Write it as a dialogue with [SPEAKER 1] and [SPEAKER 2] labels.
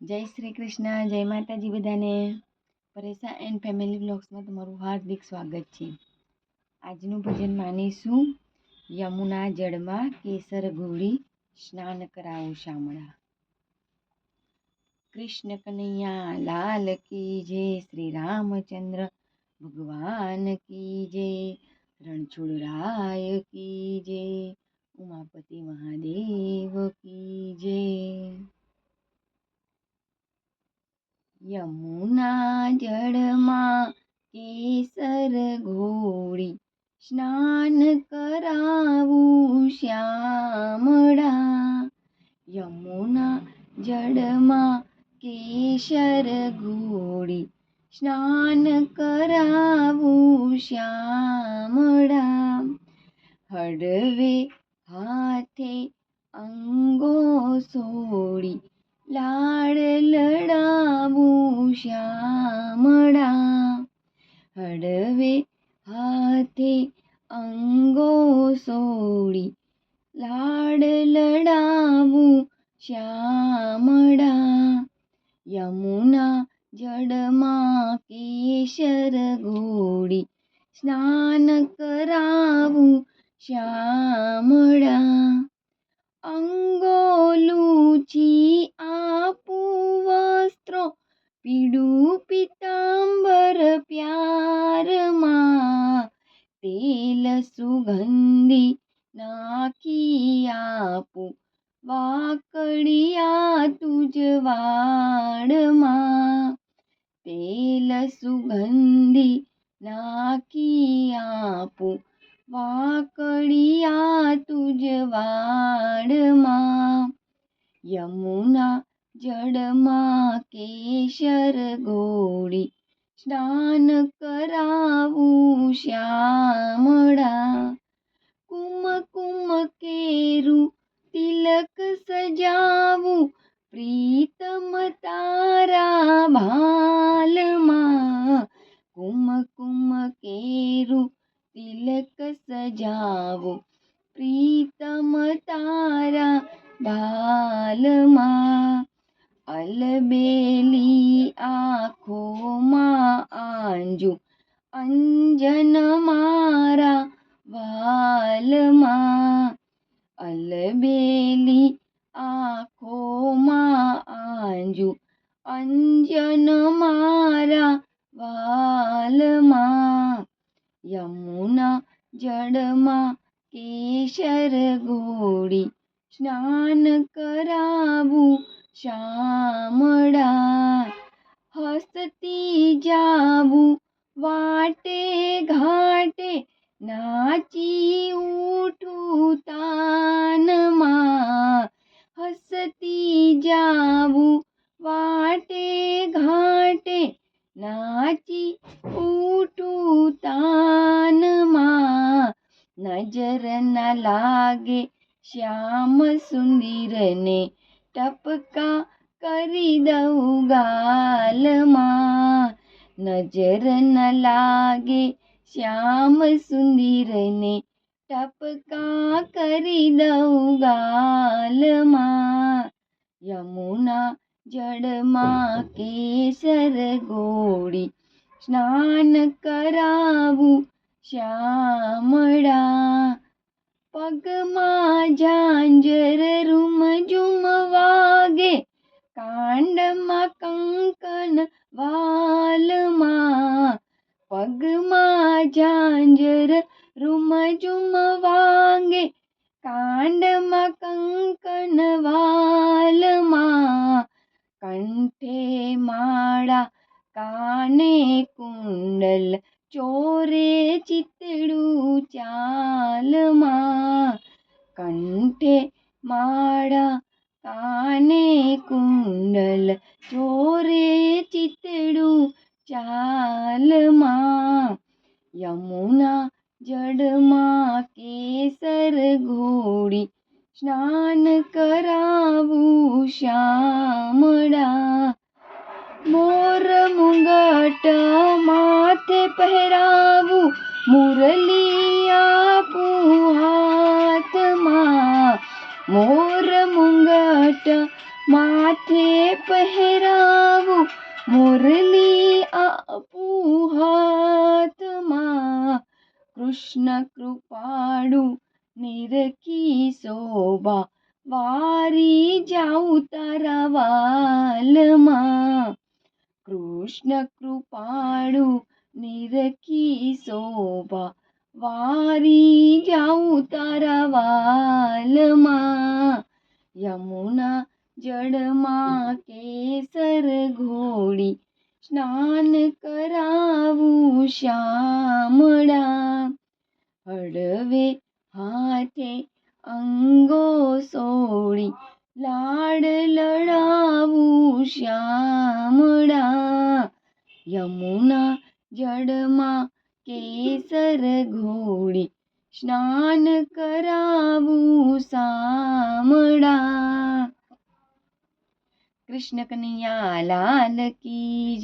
[SPEAKER 1] જય શ્રી કૃષ્ણ, જય માતાજી બધાને. પરેશા એન્ડ ફેમિલી બ્લોગ્સમાં તમારું હાર્દિક સ્વાગત છે. આજનું ભજન માનીશું. યમુના જળમાં કેસર ઘોડી સ્નાન કરાવું શામળા. કૃષ્ણ કનૈયા, લાલ કી જય, શ્રી રામચંદ્ર, ભગવાન કી જય રણછોડરાય કી જય, ઉમાપતિ મહાદેવ કી જય. યમુના જળમાં કેસર ઘોડી સ્નાન કરાવું શ્યામળા. યમુના જળમાં કેસર ઘોડી સ્નાન કરાવું શ્યામળા. હળવે હાથે અંગો સોડી અંગો સોળી, લાડ લડાવું શ્યામળા, યમુના જડમાં કેસર ઘોડી સ્નાન કરાવું શ્યામળા. અંગો લૂછી આપું વસ્ત્રો પીડું પિતાંબર આપું. વાકડિયા તુજ વાડમાં તેલ સુગંધી નાખી આપું. વાકડિયા તુજ વાડમાં યમુના જડમાં કેશર ગોળી સ્નાન કરાવું શ્યામળા. કુમકુમ કેરું તિલક સજાવું. પ્રીતમ તારા ભાલમાં કુમકુમ કેરું તિલક સજાવું. પ્રીતમ તારા ભાલમાં અલબેલી આંખોમાં આંજુ. અંજન મારા વાલમાં અલબેલી આંખોમાં આંજુ અંજન મારા વાલમાં, યમુના જળમાં કેશર ગોળી સ્નાન કરાવું શામળા, હસતી જાવું વાટે ઘાટે નાચી ઉઠું તાનમાં, હસતી જાવું વાટે નાચી ઉઠું તાનમાં. નજર ન લાગે શ્યામ સુંદરને ટપકા કરી દઉં ગાલમાં. નજર ન લાગે શ્યામ સુંદરને ટપકા કરી દઉં ગાલમાં. યમુના જળમાં કેસર ગોળી સ્નાન કરાવું શ્યામળા. પગમાં ઝાંઝર રૂમ ઝુમ વાગે. કાંડમાં કંકન વાલમાં. પગમાં ઝાંઝર રૂમ ઝુમ વાગે. ચિતડું ચાલમાં કંઠે માળા કાને કુંડલ ચોરે ચિતડું ચાલમાં યમુના જડમાં કેસર ઘોડી સ્નાન કરાવું શ્યામળા મોર મુંગટ માથે પહેરાવું. મોરલી આપું હાથમાં કૃષ્ણ કૃપાળુ નિરકી શોભા. વારી જાઉં તારા વાલમાં. કૃષ્ણ કૃપાળુ નિરકી શોભા. વારી જાઉં તારા વાલમાં, યમુના જળમાં કેસર ઘોડી, સ્નાન કરાવું શ્યામળા હળવે હાથે અંગો સોળી લાડ લડાવું શ્યામળા યમુના જળમાં કેસર ઘોડી સ્નાન કરાવું શામળા કૃષ્ણ કનૈયા લાલ કી